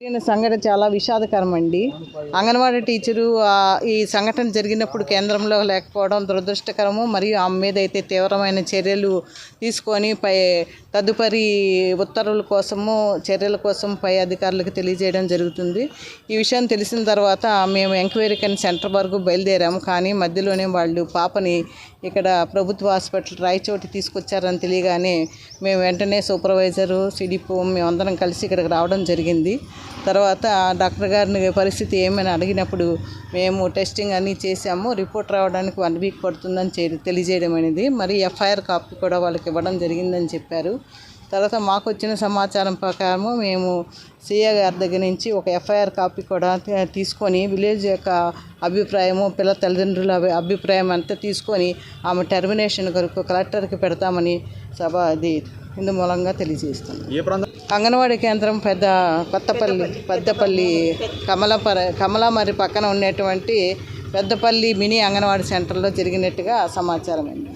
జరిగిన సంఘటన చాలా విషాదకరం అండి అంగన్వాడీ టీచరు ఈ సంఘటన జరిగినప్పుడు కేంద్రంలో లేకపోవడం దురదృష్టకరము. మరియు ఆమె మీద అయితే తీవ్రమైన చర్యలు తీసుకొని పై తదుపరి ఉత్తర్వుల కోసము చర్యల కోసం పై అధికారులకు తెలియజేయడం జరుగుతుంది. ఈ విషయం తెలిసిన తర్వాత మేము ఎంక్వైరీ కానీ సెంటర్ వరకు బయలుదేరాము. కానీ మధ్యలోనే వాళ్ళు పాపని ఇక్కడ ప్రభుత్వ హాస్పిటల్ రాయచోటి తీసుకొచ్చారని తెలియగానే మేము వెంటనే సూపర్వైజరు సిడిపో మేమందరం కలిసి ఇక్కడికి రావడం జరిగింది. తర్వాత డాక్టర్ గారిని పరిస్థితి ఏమైనా అడిగినప్పుడు మేము టెస్టింగ్ అన్నీ చేసాము రిపోర్ట్ రావడానికి వన్ వీక్ పడుతుందని చే- తెలియజేయడం అనేది. మరి ఎఫ్ఐఆర్ కాపీ కూడా వాళ్ళకి ఇవ్వడం జరిగిందని చెప్పారు. తర్వాత మాకు వచ్చిన సమాచారం ప్రకారము మేము సీఏ గారి దగ్గర నుంచి ఒక ఎఫ్ఐఆర్ కాపీ కూడా తీసుకొని విలేజ్ యొక్క అభిప్రాయము పిల్ల తల్లిదండ్రుల అభిప్రాయం అంతా తీసుకొని ఆమె టెర్మినేషన్ కొరకు కలెక్టర్కి పెడతామని సభ అది ఇందు మూలంగా తెలియజేస్తుంది ఏ ప్రాంతం? అంగన్వాడీ కేంద్రం పెద్ద కొత్తపల్లి పెద్దపల్లి కమలపర కమలమరి పక్కన ఉండేటువంటి పెద్దపల్లి మినీ అంగన్వాడీ సెంటర్లో జరిగినట్టుగా సమాచారం అండి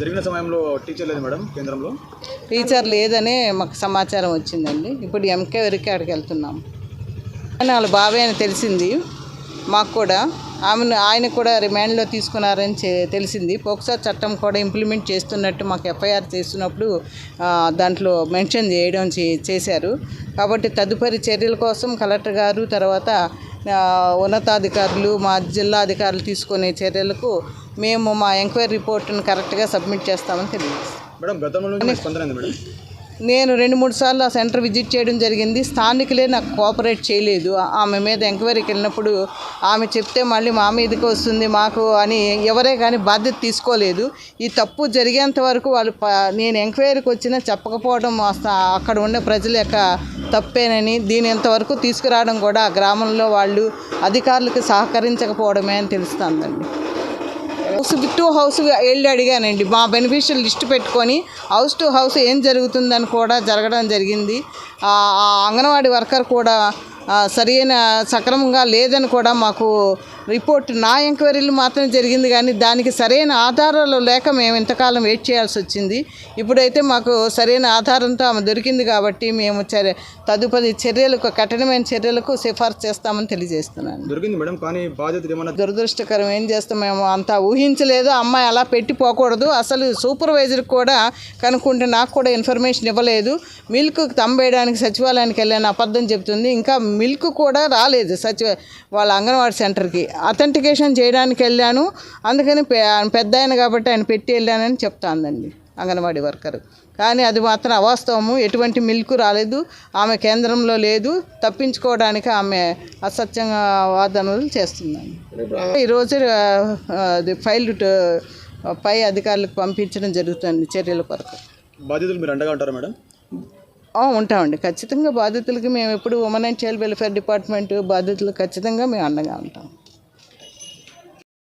జరిగిన సమయంలో టీచర్ లేదు మేడం కేంద్రంలో? టీచర్ లేదనే మాకు సమాచారం వచ్చిందండి. ఇప్పుడు ఎంకే వరకు అక్కడికి వెళ్తున్నాం. కానీ వాళ్ళ బాబాయ్ అని తెలిసింది. మాకు కూడా ఆమెను ఆయన కూడా రిమాండ్లో తీసుకున్నారని తెలిసింది. పోక్సా చట్టం కూడా ఇంప్లిమెంట్ చేస్తున్నట్టు మాకు ఎఫ్ఐఆర్ చేస్తున్నప్పుడు దాంట్లో మెన్షన్ చేయడం చేశారు. కాబట్టి తదుపరి చర్యల కోసం కలెక్టర్ గారు తర్వాత ఉన్నతాధికారులు మా జిల్లా అధికారులు తీసుకునే చర్యలకు మేము మా ఎంక్వైరీ రిపోర్ట్ను కరెక్ట్గా సబ్మిట్ చేస్తామని తెలియజేస్తాం. మేడం గతంలో నేను రెండు మూడు సార్లు ఆ సెంటర్ విజిట్ చేయడం జరిగింది. స్థానికులే నాకు కోఆపరేట్ చేయలేదు. ఆమె మీద ఎంక్వైరీకి వెళ్ళినప్పుడు ఆమె చెప్తే మళ్ళీ మా మీదకి వస్తుంది మాకు అని ఎవరే కానీ బాధ్యత తీసుకోలేదు. ఈ తప్పు జరిగేంత వరకు వాళ్ళు నేను ఎంక్వైరీకి వచ్చినా చెప్పకపోవడం అక్కడ ఉండే ప్రజల యొక్క తప్పేనని దీని ఇంతవరకు తీసుకురావడం కూడా ఆ గ్రామంలో వాళ్ళు అధికారులకు సహకరించకపోవడమే అని తెలుస్తుందండి. హౌస్ టు హౌస్ వెళ్ళి అడిగానండి. మా బెనిఫిషియల్ లిస్ట్ పెట్టుకొని హౌస్ టు హౌస్ ఏం జరుగుతుందని కూడా జరగడం జరిగింది. ఆ అంగన్వాడీ వర్కర్ కూడా సరైన సక్రమంగా లేదని కూడా మాకు రిపోర్ట్ నా ఎంక్వైరీలు మాత్రమే జరిగింది కానీ దానికి సరైన ఆధారాలు లేక మేము ఇంతకాలం వెయిట్ చేయాల్సి వచ్చింది. ఇప్పుడైతే మాకు సరైన ఆధారంతో ఆమె దొరికింది కాబట్టి మేము చర్య తదుపరి చర్యలకు కఠినమైన చర్యలకు సిఫార్సు చేస్తామని తెలియజేస్తున్నాను. దొరికింది మేడం కానీ ఏమన్నా దురదృష్టకరం ఏం చేస్తాం మేము అంత ఊహించలేదు అమ్మాయి అలా పెట్టిపోకూడదు అసలు సూపర్వైజర్ కూడా కనుక్కుంటే నాకు కూడా ఇన్ఫర్మేషన్ ఇవ్వలేదు. మిల్క్ తంబేయడానికి సచివాలయానికి వెళ్ళాను అబద్ధం చెప్తుంది ఇంకా మిల్క్ కూడా రాలేదు సచివ వాళ్ళ అంగన్వాడీ సెంటర్కి. అథెంటికేషన్ చేయడానికి వెళ్ళాను. అందుకని ఆయన పెద్ద ఆయన కాబట్టి ఆయన పెట్టి వెళ్ళానని చెప్తాందండి అంగన్వాడీ వర్కర్. కానీ అది మాత్రం అవాస్తవము. ఎటువంటి మిల్క్ రాలేదు. ఆమె కేంద్రంలో లేదు. తప్పించుకోవడానికి ఆమె అసత్యంగా వాదనలు చేస్తుందండి. ఈరోజు అది ఫైల్ పై అధికారులకు పంపించడం జరుగుతుంది చర్యల కొరకు. బాధ్యతలు మీరు అండగా ఉంటారా మేడం? ఉంటామండి. ఖచ్చితంగా బాధితులకి మేము ఎప్పుడు women and child welfare department బాధితులకు ఖచ్చితంగా మేము అండగా ఉంటాం.